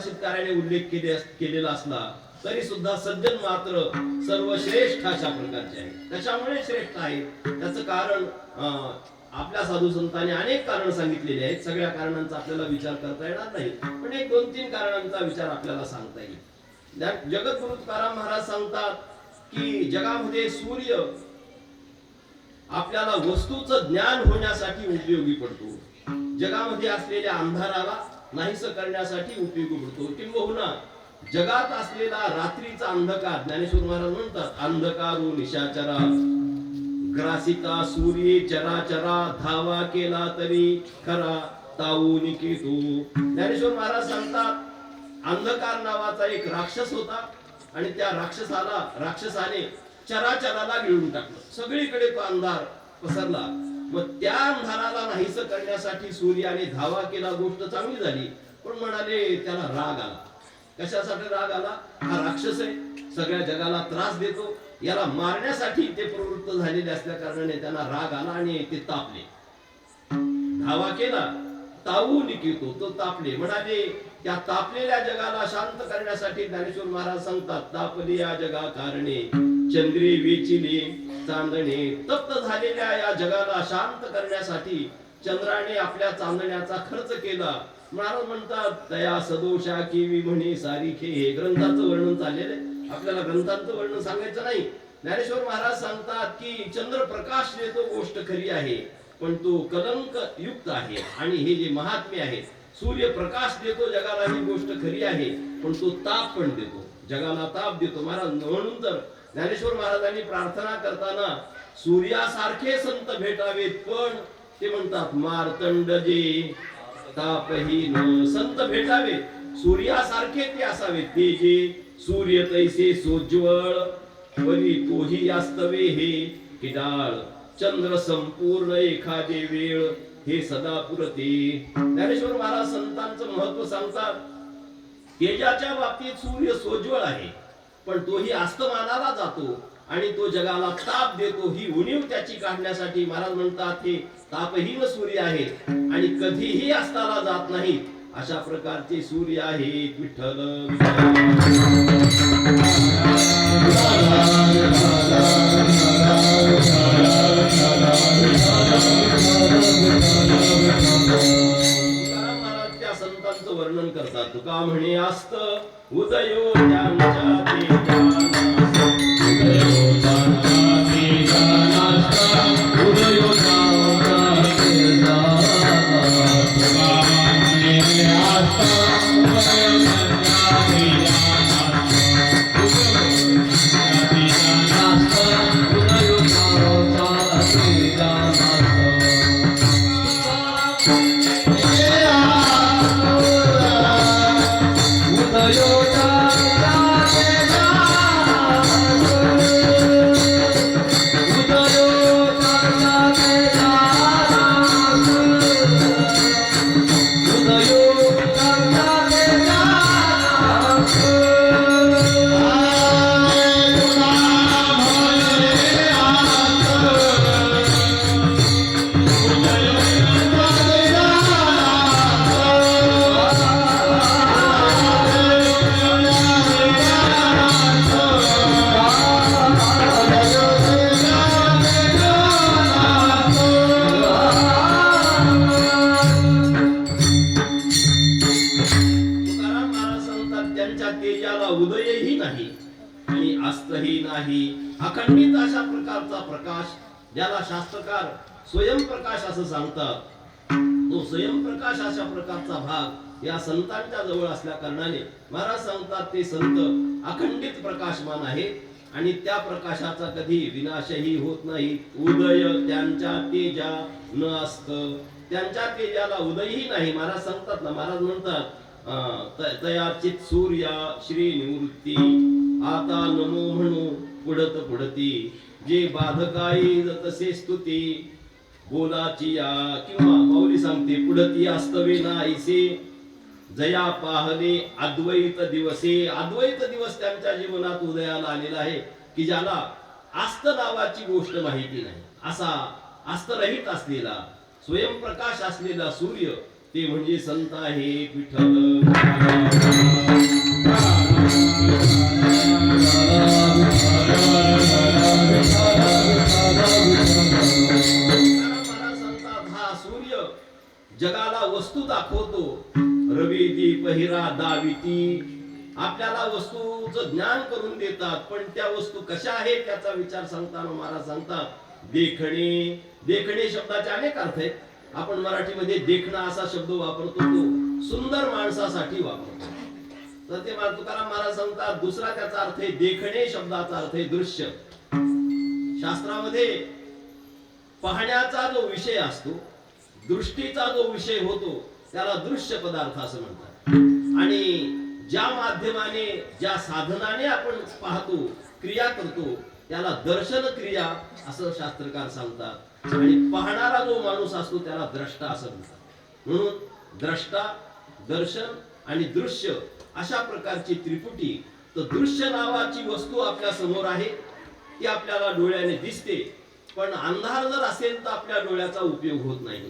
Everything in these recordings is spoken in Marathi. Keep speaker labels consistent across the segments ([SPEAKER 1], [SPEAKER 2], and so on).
[SPEAKER 1] सुभाषितकाराने उल्लेख केले केलेला असला तरी सुद्धा सज्जन मात्र सर्वश्रेष्ठ अशा प्रकारचे आहे त्याच्यामुळे श्रेष्ठ आहे त्याचं कारण आपल्या साधू संतांनी अनेक कारण सांगितलेले आहेत. सगळ्या कारणांचा आपल्याला विचार करता येणार नाही. पण एक दोन तीन कारणांचा विचार आपल्याला सांगता येईल. त्या- जगद्गुरु तुकाराम महाराज सांगतात की जगामध्ये सूर्य आपल्याला वस्तूचं ज्ञान होण्यासाठी उपयोगी पडतो. जगामध्ये असलेल्या अंधाराला नाहीस करण्यासाठी उपयोगी पडतो. किंवा जगात असलेला रात्रीचा अंधकार ज्ञानेश्वर महाराज म्हणतात अंधकारो निशाचरा. ग्रासिता सूर्य चराचरा धावा केला तरी खरा ताऊ निकेतू. ज्ञानेश्वर महाराज सांगतात अंधकार नावाचा एक राक्षस होता आणि त्या राक्षसाला राक्षसाने चराचराला गिळून टाकलं. सगळीकडे तो अंधार पसरला. मग त्या अंधाराला नाहीस करण्यासाठी सूर्याने धावा केला गोष्ट चांगली झाली. पण म्हणाले त्याला राग आला. कशासाठी राग आला? हा राक्षस आहे. सगळ्या जगाला त्रास देतो. याला मारण्यासाठी ते प्रवृत्त झालेले असल्या कारणाने त्यांना राग आला आणि ते तापले. धावा केला. तावू निकितो तो तापले. म्हणाले त्या तापलेल्या जगाला शांत करण्यासाठी ज्ञानेश्वर महाराज सांगतात तापली या जगा कारणे चंद्री विचिली चांदणे तप्त झालेल्या या जगाला शांत करण्यासाठी चंद्राने आपल्या चांदण्याचा खर्च केला. महाराज म्हणतात तया सदोषा किवी म्हणे सारिखे. हे ग्रंथाचं वर्णन चाललेलं आहे. आपल्याला ग्रंथांचं वर्णन सांगायचं नाही. ज्ञानेश्वर महाराज सांगतात की चंद्र प्रकाश देतो गोष्ट खरी आहे पण तो कलंक युक्त आहे आणि हे जे महात्मे आहेत सूर्य प्रकाश देतो जगाला ही गोष्ट खरी आहे पण तो ताप पण देतो. जगाला ताप देतो. महाराज म्हणून तर ज्ञानेश्वर महाराजांनी प्रार्थना करताना सूर्यासारखे संत भेटावेत पण ते म्हणतात मार्तंड जे तापहीन संत भेटावे सूर्यासारखे ते असावे ते जे सूर्य तैसे सोज्वळ वरी तोही यास्तवे हे. किडाळ चंद्र संपूर्ण एखादे वेळ हे सदा पुरते ज्ञानेश्वर महाराज संतांचं महत्त्व सांगतात तेजाच्या बाबतीत सूर्य सोज्वळ आहे पण तोही अस्तमानाला जातो आणि तो जगाला ताप देतो. ही उणीव त्याची काढण्यासाठी महाराज म्हणतात हे तापहीन सूर्य आहे आणि कधीही अस्ताला जात नाही. अशा प्रकारचे सूर्य आहेत विठ्ठल. तुका म्हणे असत उदयो Thank you. प्रकारचा प्रकाश ज्याला शास्त्रकार स्वयंप्रकाश असं सांगतात. तो स्वयंप्रकाश अशा प्रकारचा भाग या संतांच्या जवळ असल्या कारणाने महाराज सांगतात ते संत अखंडित प्रकाशमान आहे आणि त्या प्रकाशाचा कधी विनाशही होत नाही. उदय त्यांच्या तेजा न असत. त्यांच्या तेजाला उदयही नाही. महाराज सांगतात ना महाराज म्हणतात तयाचित सूर्या श्री निवृत्ती आता नमो म्हणू. पुढत पुढती. जे बाधकाई तसे स्तुती. बोलाची या किंवा माऊली सांगते पुढती अस्तवे नाहीसे. जया पाहले अद्वैत दिवसे. अद्वैत दिवस त्यांच्या जीवनात उदयाला आलेला आहे की ज्याला आस्त नावाची गोष्ट माहिती नाही. असा आस्तरहित असलेला स्वयंप्रकाश असलेला सूर्य ते म्हणजे संत आहे विठ्ठल. जगाला ती आपल्याला वस्तूच ज्ञान करून देतात पण त्या वस्तू कशा आहेत त्याचा विचार सांगताना महाराज सांगतात. देखणे. देखणे शब्दाचे अनेक अर्थ आहेत. आपण मराठीमध्ये देखणं असा शब्द वापरतो तो सुंदर माणसासाठी वापरतो. तर ते मला तुकाराम महाराज सांगतात दुसरा त्याचा अर्थ आहे देखणे शब्दाचा अर्थ आहे दृश्य. शास्त्रामध्ये पाहण्याचा जो विषय असतो दृष्टीचा जो विषय होतो त्याला दृश्य पदार्थ असं म्हणतात. आणि ज्या माध्यमाने ज्या साधनाने आपण पाहतो क्रिया करतो त्याला दर्शन क्रिया असं शास्त्रकार सांगतात. आणि पाहणारा जो माणूस असतो त्याला द्रष्टा असं म्हणतात. म्हणून द्रष्टा दर्शन आणि दृश्य अशा प्रकारची त्रिपुटी तर दृश्य नावाची वस्तू आपल्यासमोर आहे. ती आपल्याला डोळ्याने दिसते. पण अंधार जर असेल तर आपल्या डोळ्याचा उपयोग होत नाही.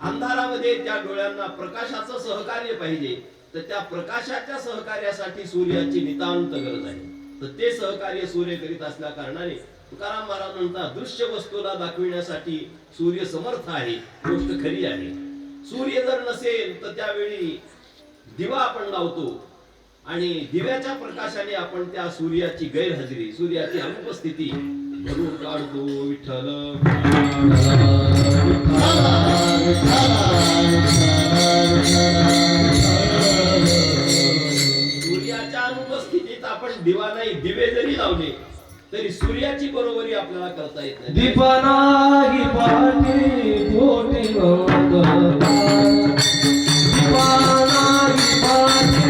[SPEAKER 1] अंधारामध्ये त्या डोळ्यांना प्रकाशाचं सहकार्य पाहिजे. तर त्या प्रकाशाच्या सहकार्यासाठी सूर्याची नितांत गरज आहे. तर ते सहकार्य सूर्य करीत असल्या कारणाने तुकाराम महाराज म्हणतात दृश्य वस्तूला दाखविण्यासाठी सूर्य समर्थ आहे. गोष्ट खरी आहे. सूर्य जर नसेल तर त्यावेळी दिवा आपण लावतो आणि दिव्याच्या प्रकाशाने आपण त्या सूर्याची गैरहजेरी सूर्याची अनुपस्थिती भरून काढतो. विठ्ठल सूर्याच्या अनुपस्थितीत आपण दिवा नाही दिवे जरी लावले तरी सूर्याची बरोबरी आपल्याला करता येत नाही.
[SPEAKER 2] दीपनाही पाठी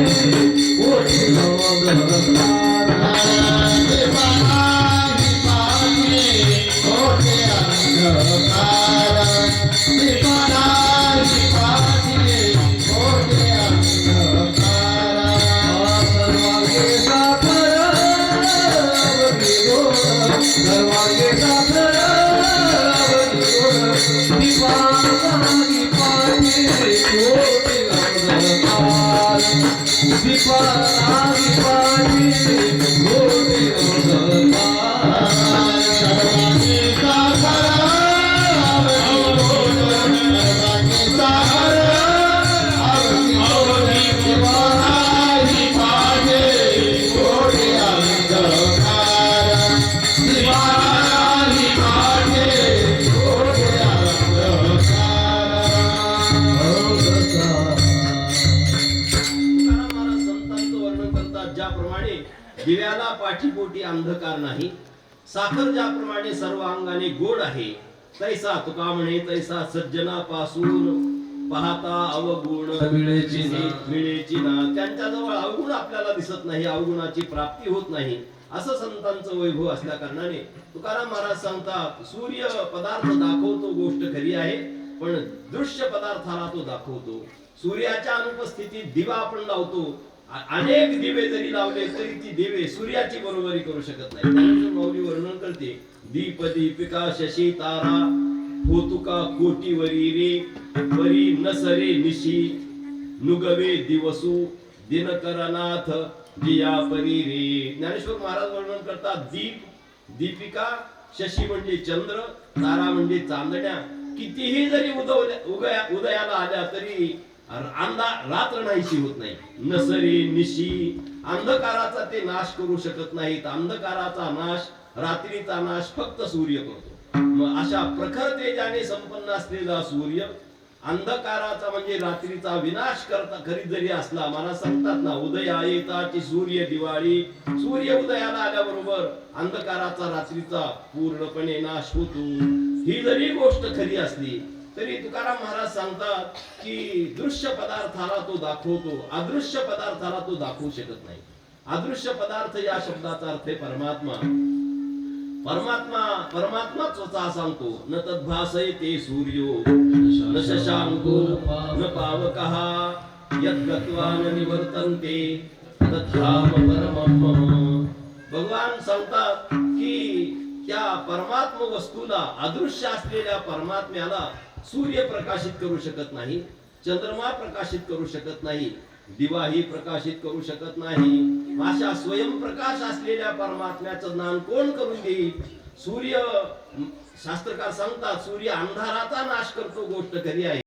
[SPEAKER 2] पाठी
[SPEAKER 1] दिव्याला पाठीपोटी अंधकार नाही. साखर ज्याप्रमाणे सर्व अंगाने गोड आहे तैसा तुका म्हणे तैसा सज्जनापासून पाहता अवगुण
[SPEAKER 2] मिळेची ना.
[SPEAKER 1] त्यांच्याजवळ अवगुण आपल्याला दिसत नाही अवगुणाची प्राप्ती होत नाही. असं संतांचं वैभव असल्या कारणाने तुकाराम महाराज सांगतात सूर्य पदार्थ दाखवतो गोष्ट खरी आहे पण दृश्य पदार्थाला तो दाखवतो. सूर्याच्या अनुपस्थितीत दिवा आपण लावतो अनेक दिवे जरी लावले तरी ती दिवे सूर्याची बरोबरी करू शकत नाही. माऊली वर्णन करते दीप दीपिका शशी तारा होतुका कोटीवरी रे परी नसरे निशी नुगवे दिवसू दिनकरनाथ जिया परी रे. ज्ञानेश्वर महाराज वर्णन करतात दीप दीपिका शशी म्हणजे चंद्र तारा म्हणजे चांदण्या. कितीही जरी उदवल्या उगया उदयाला आल्या तरी रात्र नाहीशी होत नाही. नसरी निशी अंधकाराचा ते नाश करू शकत नाहीत. अंधकाराचा नाश रात्रीचा नाश फक्त सूर्य करतो. मग अशा प्रखर तेजाने संपन्न असलेला सूर्य अंधकाराचा म्हणजे रात्रीचा विनाश करता करीत जरी असला मला सांगतात ना उदया येताची सूर्य दिवाळी. सूर्य उदयाला आल्याबरोबर अंधकाराचा रात्रीचा पूर्णपणे नाश होतो. ही जरी गोष्ट खरी असली तरी तुकाराम महाराज सांगतात की दृश्य पदार्थाला तो दाखवतो अदृश्य पदार्थाला तो दाखवू शकत नाही. अदृश्य पदार्थ या शब्दाचा अर्थ आहे परमात्मा. परमात्मा परमात्मा स्वतः सांगतो न तद्भासय ते सूर्यो न शशांको न पावकः यद्गत्वा न निवर्तन्ते तद्धाम परमं भगवान सांगतात की त्या परमात्म वस्तूला अदृश्य असलेल्या परमात्म्याला सूर्य प्रकाशित करू शकत नाही चंद्रमा प्रकाशित करू शकत नाही दिवाही प्रकाशित करू शकत नाही. अशा स्वयंप्रकाश असलेल्या परमात्म्याचं ज्ञान कोण करून देईल? सूर्य शास्त्रकार सांगतात सूर्य अंधाराचा नाश करतो गोष्ट खरी आहे.